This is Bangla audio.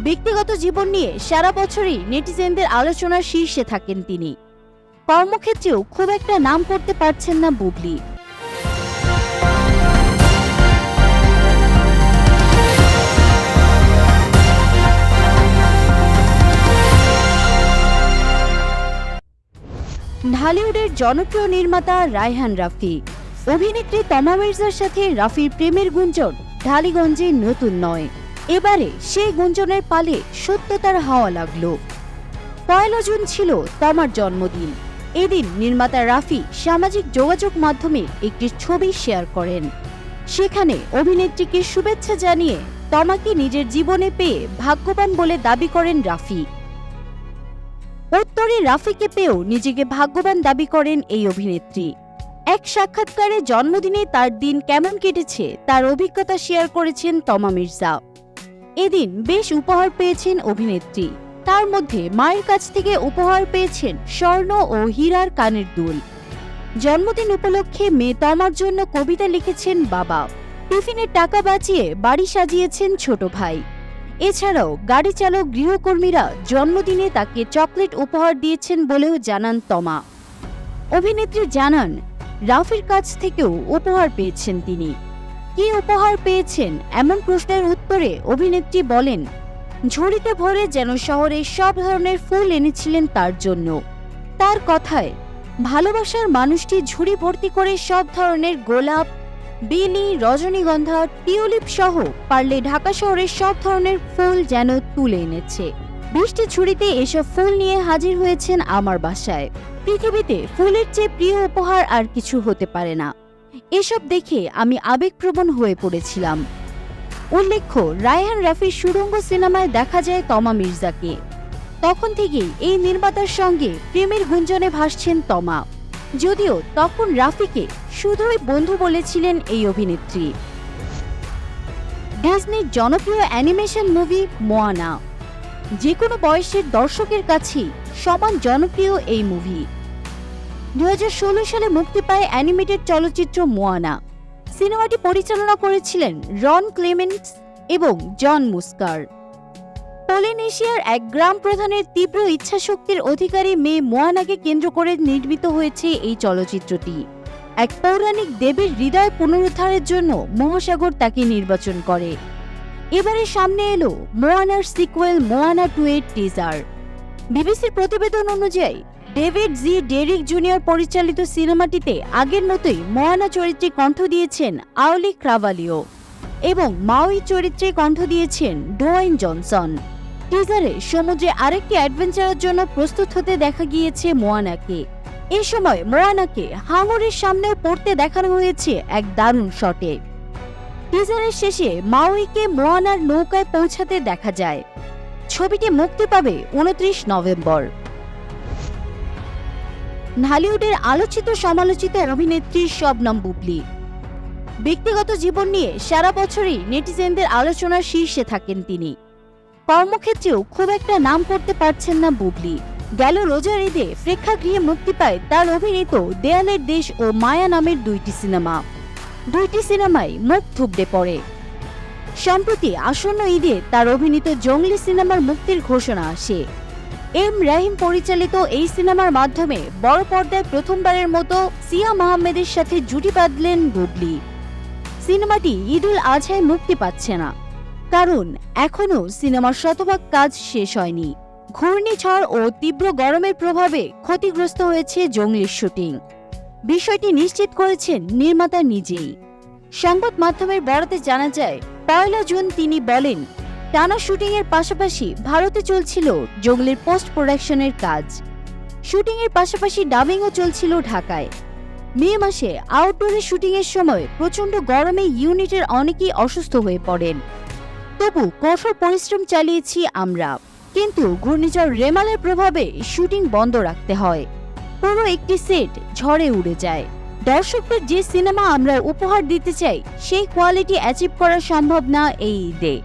ব্যক্তিগত জীবন নিয়ে সারা বছরই নেটিজেনদের আলোচনার শীর্ষে থাকেন তিনি। কর্মক্ষেত্রেও খুব একটা নাম করতে পারছেন না বুবলি। ঢালিউডের জনপ্রিয় নির্মাতা রায়হান রাফি। অভিনেত্রী তমা মির্জার সাথে রাফির প্রেমের গুঞ্জন ঢালিগঞ্জে নতুন নয়। এবারে সেই গুঞ্জনের পালে সত্যতার হাওয়া লাগল। পয়লা জুন ছিল তমার জন্মদিন। এদিন নির্মাতা রাফি সামাজিক যোগাযোগ মাধ্যমে একটি ছবি শেয়ার করেন। সেখানে অভিনেত্রীকে শুভেচ্ছা জানিয়ে তমাকে নিজের জীবনে পেয়ে ভাগ্যবান বলে দাবি করেন রাফি। উত্তরে রাফিকে পেয়েও নিজেকে ভাগ্যবান দাবি করেন এই অভিনেত্রী। এক সাক্ষাৎকারে জন্মদিনে তার দিন কেমন কেটেছে তার অভিজ্ঞতা শেয়ার করেছেন তমা মির্জা। এদিন বেশ উপহার পেয়েছেন অভিনেত্রী। তার মধ্যে মায়ের কাছ থেকে উপহার পেয়েছেন স্বর্ণ ও হীরার কানের দুল। জন্মদিন উপলক্ষে মেয়ে তমার জন্য কবিতা লিখেছেন বাবা। টিফিনের টাকা বাঁচিয়ে বাড়ি সাজিয়েছেন ছোট ভাই। এছাড়াও গাড়ি চালক গৃহকর্মীরা জন্মদিনে তাকে চকলেট উপহার দিয়েছেন বলেও জানান তমা। অভিনেত্রী জানান, রাফির কাছ থেকেও উপহার পেয়েছেন তিনি। কি উপহার পেয়েছেন? এমন প্রশ্নের উত্তরে অভিনেত্রী বলেন, ঝুড়িতে ভরে যেন শহরে সব ধরনের ফুল এনেছিলেন তার জন্য। তার কথায়, ভালোবাসার মানুষটি ঝুড়ি ভর্তি করে সব ধরনের গোলাপ, বেলি, রজনীগন্ধা, টিউলিপ সহ পারলে ঢাকা শহরের সব ধরনের ফুল যেন তুলে এনেছে। বৃষ্টি ছুরিতে এসব ফুল নিয়ে হাজির হয়েছেন আমার বাসায়। পৃথিবীতে ফুলের চেয়ে প্রিয় উপহার আর কিছু হতে পারে না। এসব দেখে আমি আবেগপ্রবণ হয়ে পড়েছিলাম। উল্লেখ্য, রায়হান রাফির সুরঙ্গ সিনেমায় দেখা যায় তমা মির্জাকে। তখন থেকেই এই নির্মাতার সঙ্গে প্রেমের গুঞ্জনে ভাসছেন তমা। যদিও তখন রাফিকে শুধুই বন্ধু বলেছিলেন এই অভিনেত্রী। ডিজনির জনপ্রিয় অ্যানিমেশন মুভি মোয়ানা। যে কোনো বয়সের দর্শকের কাছেই সমান জনপ্রিয় এই মুভি। দু হাজার ষোলো সালে মুক্তি পায় অ্যানিমেটেড চলচ্চিত্র মোয়ানা। সিনেমাটি পরিচালনা করেছিলেন রন ক্লেমেন্টস এবং জন মুস্কার। পলিনেশিয়ার এক গ্রাম প্রধানের তীব্র ইচ্ছাশক্তির অধিকারী মেয়ে মোয়ানাকে কেন্দ্র করে নির্মিত হয়েছে এই চলচ্চিত্রটি। এক পৌরাণিক দেবীর হৃদয় পুনরুদ্ধারের জন্য মহাসাগর তাকে নির্বাচন করে। এবারে সামনে এলো মোয়ানার সিকুয়েল মোয়ানা টু এর টিজার। বিবিসির প্রতিবেদন অনুযায়ী ডেভিড জি ডেরিক জুনিয়র পরিচালিত সিনেমাটিতে আগের মতোই মোয়ানা চরিত্রে কণ্ঠ দিয়েছেন আওলি ক্রাভালিও এবং মাউই চরিত্রে কণ্ঠ দিয়েছেন ডোয়েন জনসন। টিজারে সমুদ্রে আরেকটি অ্যাডভেঞ্চারের জন্য প্রস্তুত হতে দেখা গিয়েছে মোয়ানাকে। এ সময় মোয়ানাকে হাঙরের সামনেও পড়তে দেখানো হয়েছে এক দারুণ শটে। টিজারের শেষে মাউইকে মোয়ানার নৌকায় পৌঁছাতে দেখা যায়। ছবিটি মুক্তি পাবে উনত্রিশ নভেম্বর। ঢালিউডের আলোচিত সমালোচিত অভিনেত্রী শবনম বুবলি। ব্যক্তিগত জীবন নিয়ে সারা বছরই নেটিজেনদের আলোচনার শীর্ষে থাকেন তিনি। কর্মক্ষেত্রেও খুব একটা নাম করতে পারছেন না বুবলি। গেল রোজার ঈদে প্রেক্ষাগৃহে মুক্তি পায় তার অভিনীত দেয়ালের দেশ ও মায়া নামের দুইটি সিনেমা। দুইটি সিনেমাই মুখ থুবড়ে পড়ে। সম্প্রতি আসন্ন ঈদে তার অভিনীত জঙ্গলি সিনেমার মুক্তির ঘোষণা আসে। এম রাহিম পরিচালিত এই সিনেমার মাধ্যমে বড় পর্দায় প্রথমবারের মতো সিয়া মাহমেদের সাথে জুটি বাঁধলেন বুবলি। সিনেমাটি ঈদুল আজহায় মুক্তি পাচ্ছে না। কারণ এখনও সিনেমার শতভাগ কাজ শেষ হয়নি। ঘূর্ণিঝড় ও তীব্র গরমের প্রভাবে ক্ষতিগ্রস্ত হয়েছে জঙ্গলির শুটিং। বিষয়টি নিশ্চিত করেছেন নির্মাতা নিজেই। সংবাদ মাধ্যমের বরাতে জানা যায়, পয়লা জুন তিনি বলেন টানা শুটিংয়ের পাশাপাশি ভারতে চলছিল জঙ্গলের পোস্ট প্রোডাকশনের কাজ। শুটিংয়ের পাশাপাশি ডাবিংও চলছিল ঢাকায়। মে মাসে আউটডোরে শুটিংয়ের সময় প্রচণ্ড গরমে ইউনিটের অনেকেই অসুস্থ হয়ে পড়েন। তবু কঠোর পরিশ্রম চালিয়েছি আমরা। কিন্তু ঘূর্ণিঝড় রেমালের প্রভাবে শুটিং বন্ধ রাখতে হয়। পুরো একটি সেট ঝড়ে উড়ে যায়। দর্শকদের যে সিনেমা আমরা উপহার দিতে চাই, সেই কোয়ালিটি অ্যাচিভ করা সম্ভব না এই ঈদে।